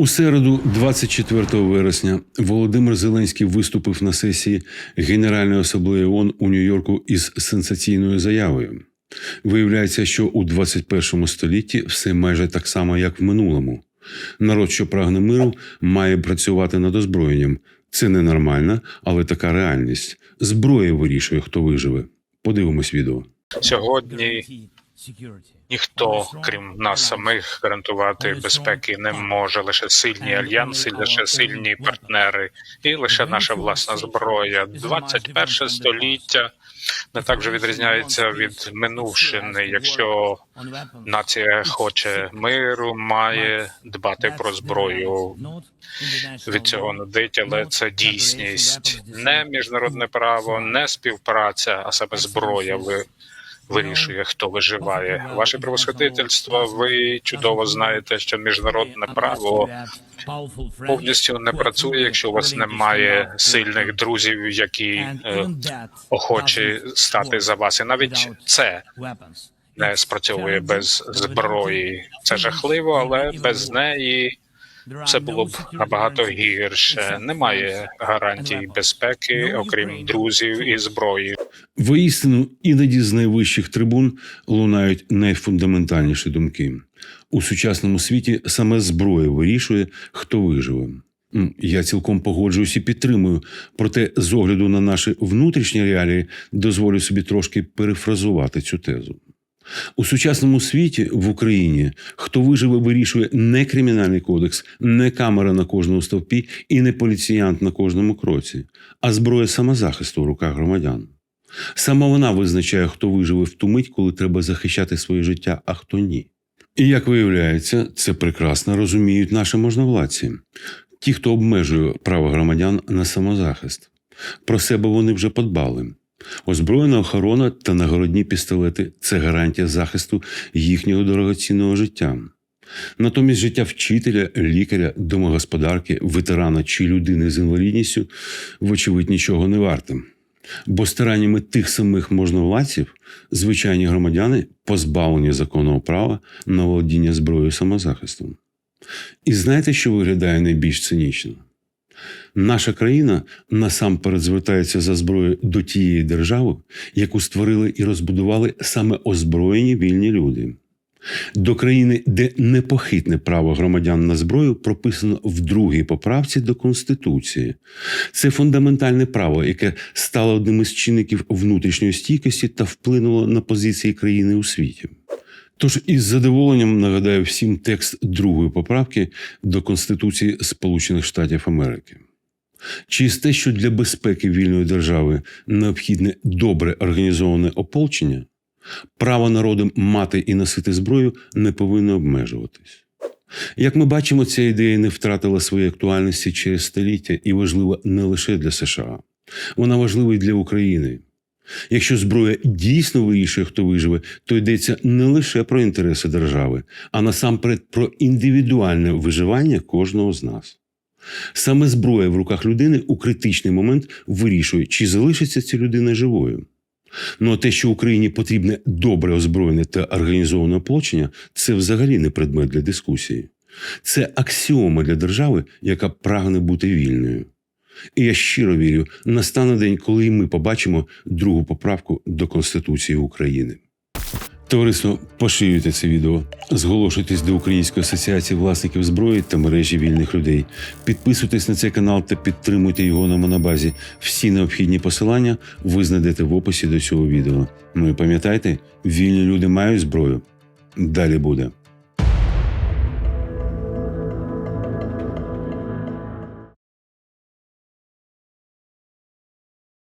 У середу, 24 вересня, Володимир Зеленський виступив на сесії Генеральної асамблеї ООН у Нью-Йорку із сенсаційною заявою. Виявляється, що у 21 столітті все майже так само, як в минулому. Народ, що прагне миру, має працювати над озброєнням. Це ненормально, але така реальність. Зброя вирішує, хто виживе. Подивимось відео. Сьогодні ніхто, крім нас самих, гарантувати безпеки не може. Лише сильні альянси, лише сильні партнери, і лише наша власна зброя. 21 століття не так вже відрізняється від минувшини. Якщо нація хоче миру, має дбати про зброю. Від цього нудить, але це дійсність, не міжнародне право, не співпраця, а саме зброя. Ви вирішує, хто виживає. Ваше превосходительство, ви чудово знаєте, що міжнародне право повністю не працює, якщо у вас немає сильних друзів, які е, охочі стати за вас, і навіть це не спрацьовує без зброї. Це жахливо, але без неї все було б набагато гірше. Немає гарантій безпеки, окрім друзів і зброї. Воістину, іноді з найвищих трибун лунають найфундаментальніші думки. У сучасному світі саме зброя вирішує, хто виживе. Я цілком погоджуюсь і підтримую. Проте, з огляду на наші внутрішні реалії, дозволю собі трошки перефразувати цю тезу. У сучасному світі в Україні хто виживе, вирішує не кримінальний кодекс, не камера на кожному стовпі і не поліціянт на кожному кроці, а зброя самозахисту в руках громадян. Саме вона визначає, хто виживе в ту мить, коли треба захищати своє життя, а хто ні. І як виявляється, це прекрасно розуміють наші можновладці, ті, хто обмежує право громадян на самозахист. Про себе вони вже подбали. Озброєна охорона та нагородні пістолети це гарантія захисту їхнього дорогоцінного життя. Натомість життя вчителя, лікаря, домогосподарки, ветерана чи людини з інвалідністю, вочевидь, нічого не варте. Бо стараннями тих самих можновладців звичайні громадяни позбавлені законного права на володіння зброєю самозахисту. І знаєте, що виглядає найбільш цинічно? Наша країна насамперед звертається за зброєю до тієї держави, яку створили і розбудували саме озброєні вільні люди. До країни, де непохитне право громадян на зброю прописано в другій поправці до Конституції. Це фундаментальне право, яке стало одним із чинників внутрішньої стійкості та вплинуло на позиції країни у світі. Тож із задоволенням нагадаю всім текст другої поправки до Конституції Сполучених Штатів Америки. Через те, що для безпеки вільної держави необхідне добре організоване ополчення, право народам мати і носити зброю не повинно обмежуватись. Як ми бачимо, ця ідея не втратила своєї актуальності через століття і важлива не лише для США, вона важлива й для України. Якщо зброя дійсно вирішує, хто виживе, то йдеться не лише про інтереси держави, а насамперед про індивідуальне виживання кожного з нас. Саме зброя в руках людини у критичний момент вирішує, чи залишиться ця людина живою. Ну а те, що Україні потрібне добре озброєне та організоване ополчення, це взагалі не предмет для дискусії. Це аксіома для держави, яка прагне бути вільною. І я щиро вірю, настане день, коли ми побачимо другу поправку до Конституції України. Товариство, поширюйте це відео, зголошуйтесь до Української асоціації власників зброї та мережі вільних людей. Підписуйтесь на цей канал та підтримуйте його на монобазі. Всі необхідні посилання ви знайдете в описі до цього відео. Ну і пам'ятайте, вільні люди мають зброю. Далі буде.